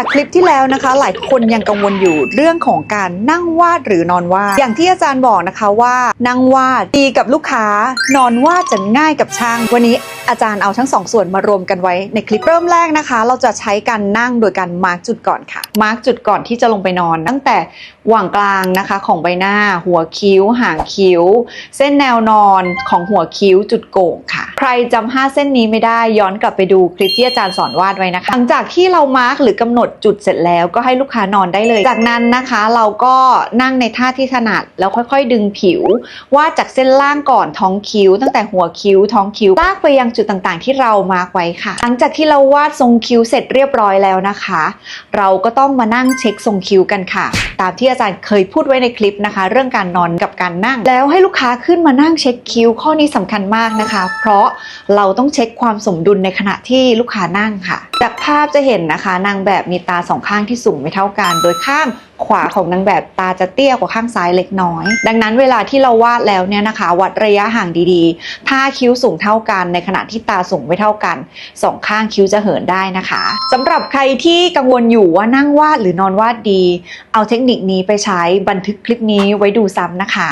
จากคลิปที่แล้วนะคะ หลายคนยังกังวลอยู่เรื่องของการนั่งวาดหรือนอนวาด อย่างที่อาจารย์บอกนะคะว่า นั่งวาดดีกับลูกค้า นอนวาดจะง่ายกับช่าง วันนี้อาจารย์เอาทั้งสองส่วนมารวมกันไว้ในคลิปเริ่มแรกนะคะ เราจะใช้การนั่งโดยการมาร์กจุดก่อนค่ะ มาร์กจุดก่อนที่จะลงไปนอน ตั้งแต่หว่างกลางนะคะของใบหน้า หัวคิ้ว หางคิ้ว เส้นแนวนอนของหัวคิ้วจุดโก่งค่ะ ใครจำห้าเส้นนี้ไม่ได้ย้อนกลับไปดูคลิปที่อาจารย์สอนวาดไว้นะคะ หลังจากที่เรามาร์กหรือกำหนดจุดเสร็จแล้วก็ให้ลูกค้านอนได้เลย จากนั้นนะคะเราก็นั่งในท่าที่ถนัดแล้วค่อยๆ ดึงผิววาดจากเส้นล่างก่อนท้องคิ้ว ตั้งแต่หัวคิ้วท้องคิ้วลากไปยังจุดต่างๆ ที่เรามาร์กไว้ค่ะ หลังจากที่เราวาดทรงคิ้วเสร็จเรียบร้อยแล้วนะคะ เราก็ต้องมานั่งเช็คทรงคิ้วกันค่ะ ตามที่อาจารย์เคยพูดไว้ในคลิปนะคะ เรื่องการนอนกับการนั่ง แล้วให้ลูกค้าขึ้นมานั่งเช็คคิ้วข้อนี้สำคัญมากนะคะ เพราะเราต้องเช็คความสมดุลในขณะที่ลูกค้านั่งค่ะ จากภาพจะเห็นนะคะ นางแบบมีตาสองข้างที่สูงไม่เท่ากัน โดยข้างขวาของนางแบบตาจะเตี้ยกว่าข้างซ้ายเล็กน้อย ดังนั้นเวลาที่เราวาดแล้วเนี่ยนะคะ วัดระยะห่างดีๆ ถ้าคิ้วสูงเท่ากัน ในขณะที่ตาสูงไม่เท่ากันสองข้างคิ้วจะเหินได้นะคะสำหรับใครที่กังวลอยู่ว่านั่งวาดหรือนอนวาดดี เอาเทคนิคนี้ไปใช้บันทึกคลิปนี้ไว้ดูซ้ำนะคะ